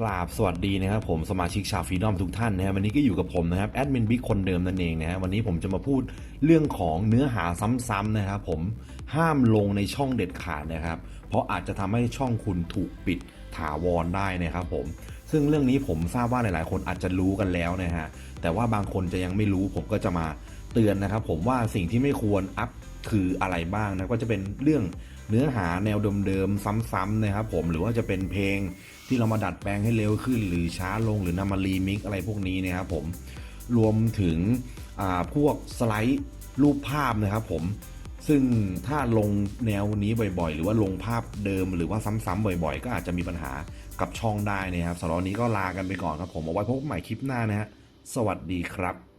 กราบสวัสดีนะครับผมสมาชิกชาวฟรีดอมทุกท่านนะครับวันนี้ก็อยู่กับผมนะครับแอดมินบิ๊กคนเดิมนั่นเองนะฮะวันนี้ผมจะมาพูดเรื่องของเนื้อหาซ้ำๆนะครับผมห้ามลงในช่องเด็ดขาดนะครับ เพราะอาจจะทำให้ช่องคุณถูกปิดถาวรได้นะครับผมซึ่งเรื่องนี้ผมทราบว่าหลายๆ คนอาจจะรู้กันแล้วนะฮะแต่ว่าบางคนจะยังไม่รู้ผมก็จะมา เตือนนะครับ ผมว่าสิ่งที่ไม่ควรอัพคืออะไรบ้างนะก็จะเป็นเรื่องเนื้อหาแนวเดิมๆซ้ำๆนะครับผมหรือว่าจะเป็นเพลงที่เรามาดัดแปลงให้เร็วขึ้น หรือช้าลงหรือนำมารีมิกอะไรพวกนี้นะครับผมรวมถึงพวกสไลด์รูปภาพนะครับผมซึ่งถ้าลงแนวนี้บ่อยๆ หรือว่าลงภาพเดิมหรือว่าซ้ำๆบ่อยๆ ก็อาจจะมีปัญหากับช่องได้นะครับสำหรับวันนี้ก็ลากันไปก่อนครับผมเอาไว้พบใหม่คลิปหน้านะฮะสวัสดีครับ